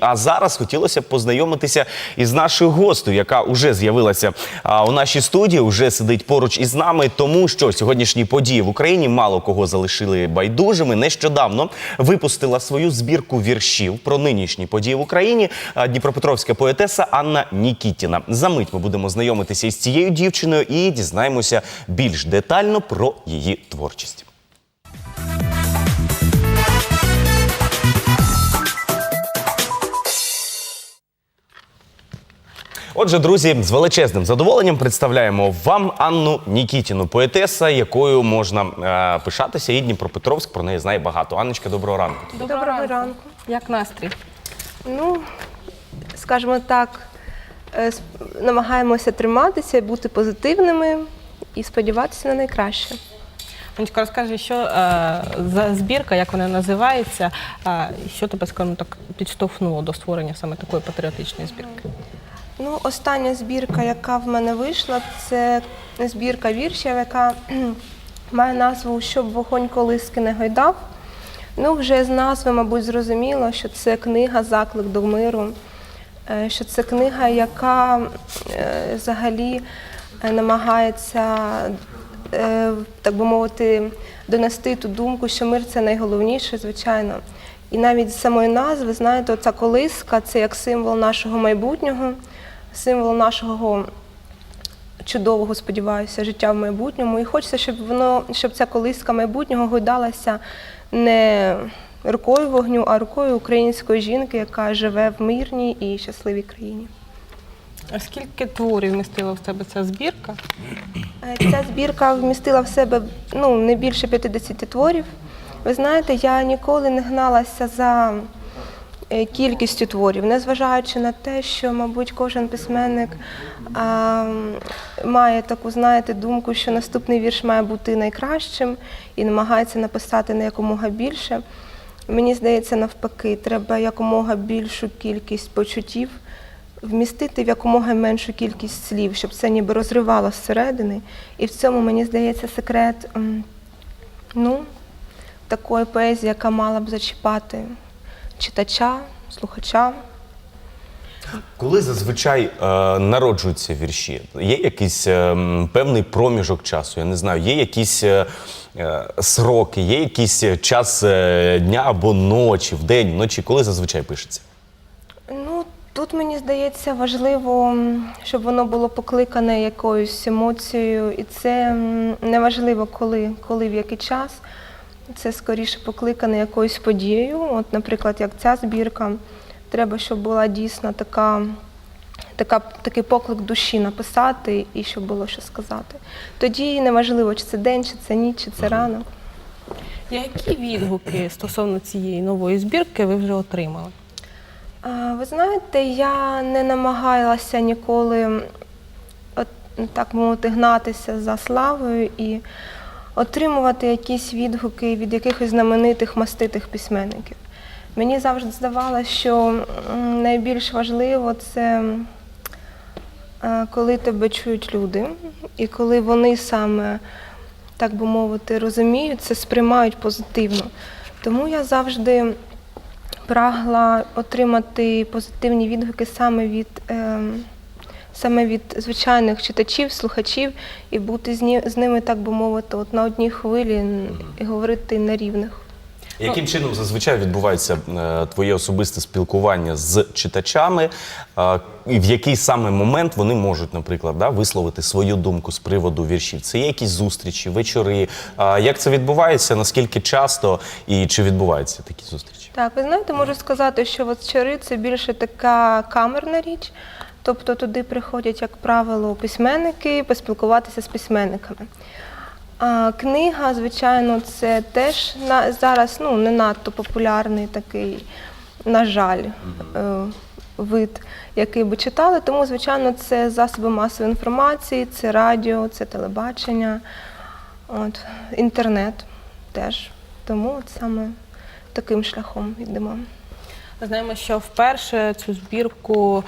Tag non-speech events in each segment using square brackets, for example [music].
А зараз хотілося б познайомитися із нашою гостею, яка вже з'явилася у нашій студії, вже сидить поруч із нами, тому що сьогоднішні події в Україні мало кого залишили байдужими. Нещодавно випустила свою збірку віршів про нинішні події в Україні Дніпропетровська поетеса Анна Нікітіна. За мить ми будемо знайомитися із цією дівчиною і дізнаємося більш детально про її творчість. Отже, друзі, з величезним задоволенням представляємо вам Анну Нікітіну, поетеса, якою можна е, пишатися. І Дніпропетровськ про неї знає багато. Анночка, доброго ранку. Доброго ранку. Як настрій? Ну, скажімо так, е, с- намагаємося триматися, бути позитивними і сподіватися на найкраще. Анечка, розкажи, що е, за збірка, як вона називається, е, що тебе, скажімо так, підштовхнуло до створення саме такої патріотичної збірки? Ну, остання збірка, яка в мене вийшла, це збірка віршів, яка [clears throat] має назву Щоб вогонь колиски не гойдав. Ну, вже з назви, мабуть, зрозуміло, що це книга Заклик до миру, е, що це книга, яка е, взагалі е, намагається, так би мовити, донести ту думку, що мир це найголовніше, звичайно. І навіть з самої назви, знаєте, оця колиска це як символ нашого майбутнього, символ нашого чудового, сподіваюся, життя в майбутньому. І хочеться, щоб воно, щоб ця колиска майбутнього гойдалася не рукою вогню, а рукою української жінки, яка живе в мирній і щасливій країні. А скільки творів вмістила в себе ця збірка? Е, Ця збірка вмістила в себе ну, не більше 50 творів. Ви знаєте, я ніколи не гналася за кількістю творів, незважаючи на те, що, мабуть, кожен письменник а, має таку, знаєте, думку, що наступний вірш має бути найкращим і намагається написати на якомога більше. Мені здається, навпаки, треба якомога більшу кількість почуттів вмістити в якомога меншу кількість слів, щоб це ніби розривало зсередини. І в цьому, мені здається, секрет ну, такої поезії, яка мала б зачіпати читача, слухача. Коли зазвичай е, народжуються вірші, є якийсь е, певний проміжок часу, я не знаю, є якісь е, е, сроки, є якийсь е, час е, дня або ночі, в день, вночі, коли зазвичай пишеться? Ну, тут мені здається важливо, щоб воно було покликане якоюсь емоцією, і це м, не важливо, коли, коли в який час. Це скоріше покликане якоюсь подією. От, наприклад, як ця збірка, треба, щоб була дійсно така, така, такий поклик душі написати і щоб було що сказати. Тоді неважливо, чи це день, чи це ніч, чи це ранок. Які відгуки стосовно цієї нової збірки ви вже отримали? А, Ви знаєте, я не намагалася ніколи от, так мовити гнатися за славою і отримувати якісь відгуки від якихось знаменитих маститих письменників. Мені завжди здавалося, що найбільш важливо це е, коли тебе чують люди, і коли вони саме, так би мовити, розуміють це, сприймають позитивно. Тому я завжди прагла отримати позитивні відгуки саме від, ем, саме від звичайних читачів, слухачів і бути з, ні, з ними, так би мовити, от на одній хвилі і говорити на рівних. Яким чином зазвичай відбувається е, твоє особисте спілкування з читачами? Е, і в який саме момент вони можуть, наприклад, да, висловити свою думку з приводу віршів? Це є якісь зустрічі, вечори? Е, як це відбувається? Наскільки часто і чи відбуваються такі зустрічі? Так, ви знаєте, можу сказати, що от чари це більше така камерна річ. Тобто туди приходять, як правило, письменники поспілкуватися з письменниками. А, книга, звичайно, це теж на, зараз ну, не надто популярний такий, на жаль, е, вид, який би читали. Тому, звичайно, це засоби масової інформації, це радіо, це телебачення, от, інтернет теж. Тому от саме таким шляхом йдемо. Ми знаємо, що вперше цю збірку,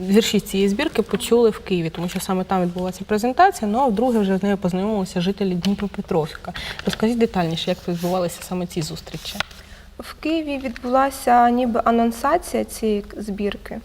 вірші цієї збірки почули в Києві, тому що саме там відбулася презентація. Ну а вдруге вже з нею познайомилися жителі Дніпропетровська. Розкажіть детальніше, як відбувалися саме ці зустрічі. В Києві відбулася ніби анонсація цієї збірки.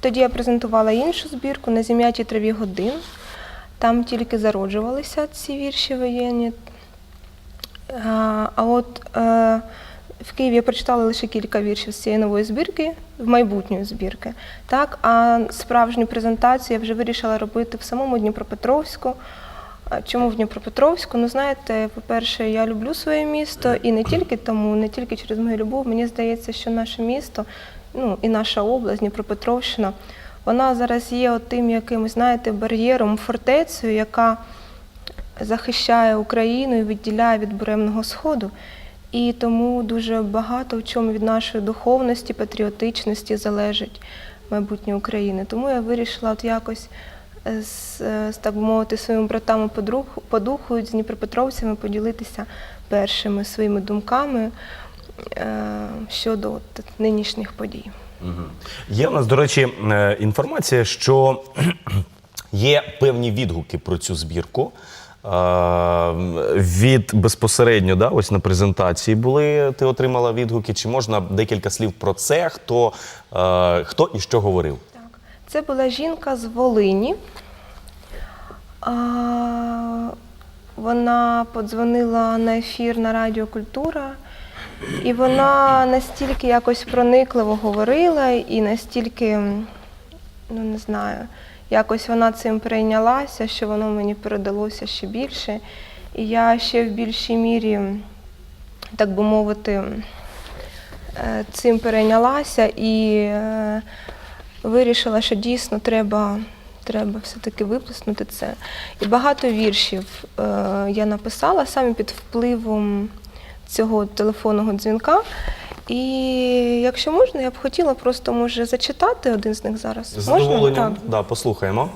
Тоді я презентувала іншу збірку на зім'ятій траві годин. Там тільки зароджувалися ці вірші воєнні. А а от е, в Києві я прочитала лише кілька віршів з цієї нової збірки, в майбутньої збірки. Так, а справжню презентацію я вже вирішила робити в самому Дніпропетровську. Чому в Дніпропетровську? Ну, знаєте, по-перше, я люблю своє місто і не тільки тому, не тільки через мою любов. Мені здається, що наше місто, ну і наша область, Дніпропетровщина, вона зараз є тим якимось, знаєте, бар'єром, фортецею, яка захищає Україну і відділяє від буремного сходу. І тому дуже багато в чому від нашої духовності, патріотичності залежить майбутнє України. Тому я вирішила от якось е, з, е, з так мовити, своїми братами по духу, по духу з дніпропетровцями поділитися першими своїми думками е, щодо от, нинішніх подій. Є у нас, до речі, е, інформація, що [clears throat] є певні відгуки про цю збірку. Від безпосередньо, да, ось на презентації були, ти отримала відгуки. Чи можна декілька слів про це? Хто, хто і що говорив? Так. Це була жінка з Волині. Вона подзвонила на ефір на Радіо Культура, і вона настільки якось проникливо говорила і настільки, ну не знаю, якось вона цим перейнялася, що воно мені передалося ще більше. І я ще в більшій мірі, так би мовити, е, цим перейнялася і е, вирішила, що дійсно треба, треба все-таки виплеснути це. І багато віршів е, я написала саме під впливом цього телефонного дзвінка. І якщо можна, я б хотіла просто може зачитати один з них зараз. З задоволенням. Так. Да, послухаємо.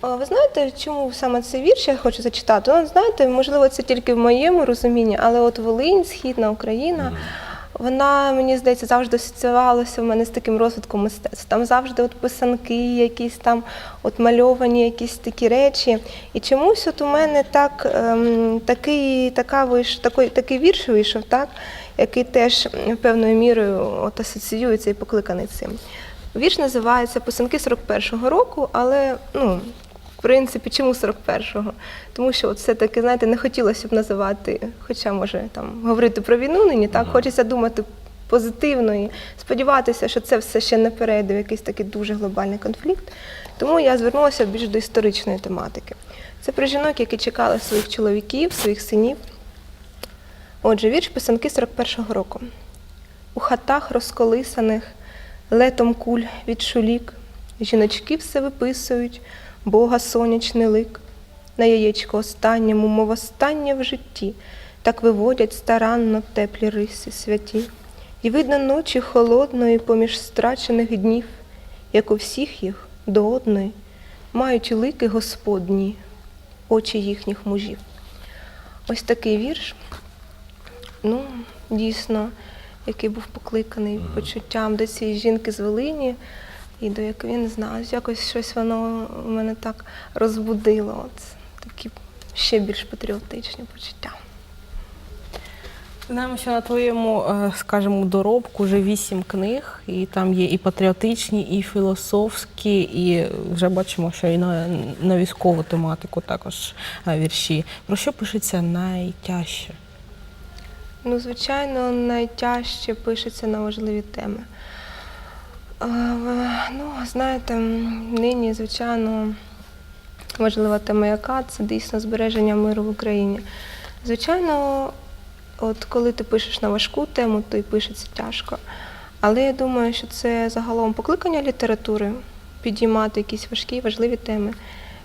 А Ви знаєте, чому саме цей вірш я хочу зачитати? Ну, знаєте, можливо, це тільки в моєму розумінні, але от Волинь, Східна Україна, вона, мені здається, завжди асоціювалася в мене з таким розвитком мистецтва. Там завжди от писанки, якісь там от мальовані якісь такі речі. І чомусь от у мене так, ем, такий, така виш, такий, такий вірш вийшов, так, який теж певною мірою от асоціюється і покликаний цим. Вірш називається Писанки 41-го року, але ну, в принципі, чому 41-го? Тому що от все-таки, знаєте, не хотілося б називати, хоча може там говорити про війну нині, так хочеться думати позитивно і сподіватися, що це все ще не перейде в якийсь такий дуже глобальний конфлікт. Тому я звернулася більш до історичної тематики. Це про жінок, які чекали своїх чоловіків, своїх синів. Отже, вірш писанки 41-го року. У хатах розколисаних летом куль від шулік, жіночки все виписують, Бога сонячний лик. На яєчко останньому, мов останнє в житті, так виводять старанно теплі риси святі. І видно ночі холодної поміж страчених днів, як у всіх їх до одної, мають лики Господні, очі їхніх мужів. Ось такий вірш. Ну, дійсно, який був покликаний почуттям до цієї жінки з Волині, і до якої не знаю, якось щось воно у мене так розбудило. От такі ще більш патріотичні почуття. Знаємо, що на твоєму, е, скажімо, доробку вже вісім книг, і там є і патріотичні, і філософські, і вже бачимо, що і на, на військову тематику також е, вірші. Про що пишеться найтяжче? Ну, звичайно, найтяжче пишеться на важливі теми. Е, Ну, знаєте, нині, звичайно, важлива тема яка це дійсно збереження миру в Україні. Звичайно, от коли ти пишеш на важку тему, то і пишеться тяжко. Але я думаю, що це загалом покликання літератури підіймати якісь важкі, важливі теми.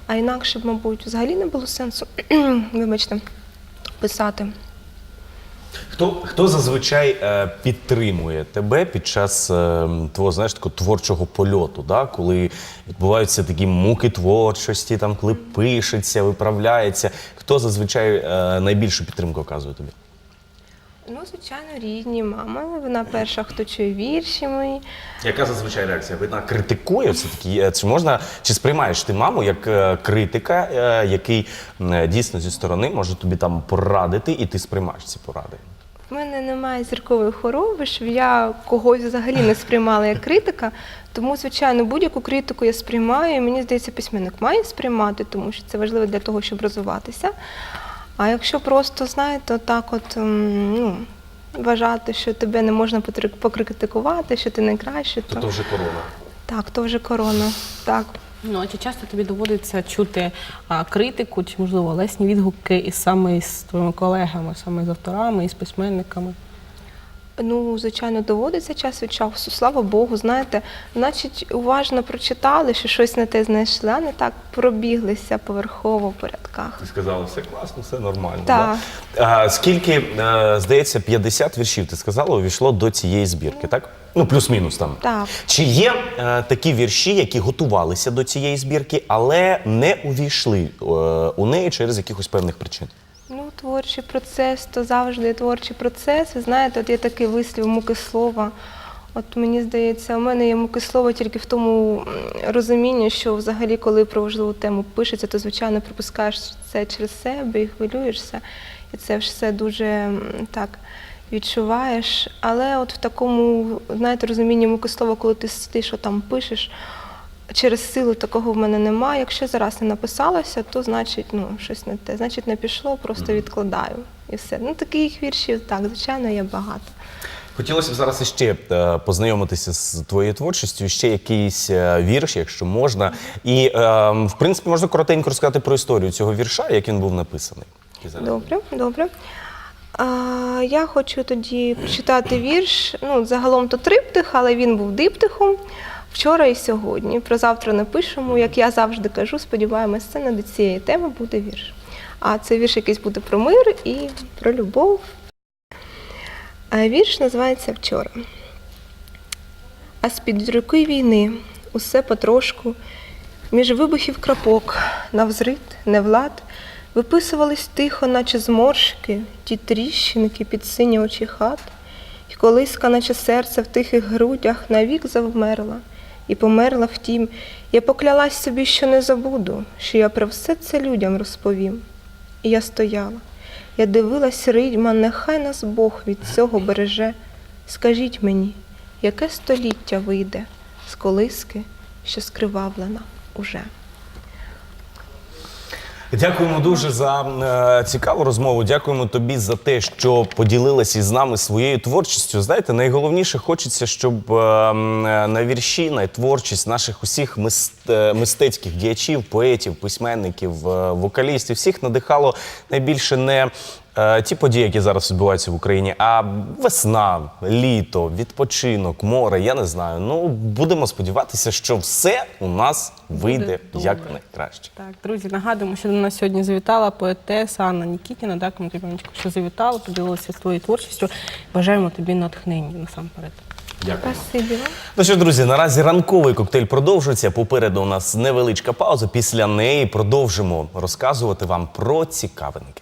А інакше б, мабуть, взагалі не було сенсу, [clears throat] вибачте, писати. Хто, хто зазвичай е, підтримує тебе під час е, твого знаєш, такого творчого польоту, да? коли відбуваються такі муки творчості, там, коли пишеться, виправляється? Хто зазвичай е, найбільшу підтримку оказує тобі? Ну, звичайно, рідні. Мама, вона перша, хто чує вірші мої. Яка зазвичай реакція? Вона критикує все таки? Чи можна чи сприймаєш ти маму як е, критика, е, який дійсно зі сторони може тобі там порадити, і ти сприймаєш ці поради? В мене немає зіркової хвороби, щоб я когось взагалі не сприймала як критика. Тому, звичайно, будь-яку критику я сприймаю. І мені здається, письменник має сприймати, тому що це важливо для того, щоб розвиватися. А якщо просто, знаєте, так от ем, ну, вважати, що тебе не можна покритикувати, що ти найкраще, то вже корона. так, то вже корона. Так. Ну а чи часто тобі доводиться чути а, критику, чи можливо лесні відгуки і саме з твоїми колегами, саме з авторами і з письменниками? Ну, звичайно, доводиться час від часу. Слава Богу, знаєте, значить, уважно прочитали, що щось не те знайшли, а не так пробіглися поверхово по рядках. Ти сказала, все класно, все нормально. Так. Да? А, скільки, е, здається, 50 віршів, ти сказала, увійшло до цієї збірки, так? Ну, плюс-мінус там. Так. Чи є е, такі вірші, які готувалися до цієї збірки, але не увійшли е, у неї через якихось певних причин? Творчий процес то завжди є творчий процес. Ви знаєте, от є такий вислів муки слова. От мені здається, у мене є муки слова тільки в тому розумінні, що взагалі, коли про важливу тему пишеться, то звичайно пропускаєш це через себе і хвилюєшся. І це все дуже так відчуваєш. Але от в такому, знаєте, розумінні муки слова, коли ти сидиш, що там пишеш, через силу такого в мене немає. Якщо зараз не написалося, то значить ну, щось не те. Значить, не пішло, просто відкладаю. І все. Ну, таких віршів, так, звичайно, є багато. Хотілося б зараз іще е, познайомитися з твоєю творчістю, ще якийсь е, вірш, якщо можна. І, е, в принципі, можна коротенько розказати про історію цього вірша, як він був написаний. І зараз- Добре, добре. А, я хочу тоді прочитати вірш. Ну, загалом то триптих, але він був диптихом. Вчора і сьогодні. Про завтра напишемо. Як я завжди кажу, сподіваємось, це не до цієї теми буде вірш. А це вірш якийсь буде про мир і про любов. А вірш називається Вчора. А з-під руки війни усе потрошку, між вибухів крапок, навзрит, невлад, виписувались тихо, наче зморшки, ті тріщинки під сині очі хат, і колиска, наче серце в тихих грудях, навік завмерла, і померла втім. Я поклялась собі, що не забуду, що я про все це людям розповім. І я стояла, я дивилась ридьма, нехай нас Бог від цього береже. Скажіть мені, яке століття вийде з колиски, що скривавлена уже? Дякуємо дуже за е, цікаву розмову. Дякуємо тобі за те, що поділилася із нами своєю творчістю. Знаєте, найголовніше хочеться, щоб е, е, на вірші, на творчість наших усіх мист- е, мистецьких діячів, поетів, письменників, е, вокалістів, всіх надихало найбільше не. Е, Ті події, які зараз відбуваються в Україні, а весна, літо, відпочинок, море, я не знаю. Ну будемо сподіватися, що все у нас вийде як найкраще. Так, друзі, нагадуємо, що до нас сьогодні завітала поетеса Анна Нікітіна. Дякуємо тобі, Анечко, що завітала, поділилася своєю творчістю. Бажаємо тобі натхнення насамперед. Дякую. Ну що, друзі, наразі ранковий коктейль продовжується. Попереду у нас невеличка пауза. Після неї продовжимо розказувати вам про цікавинки.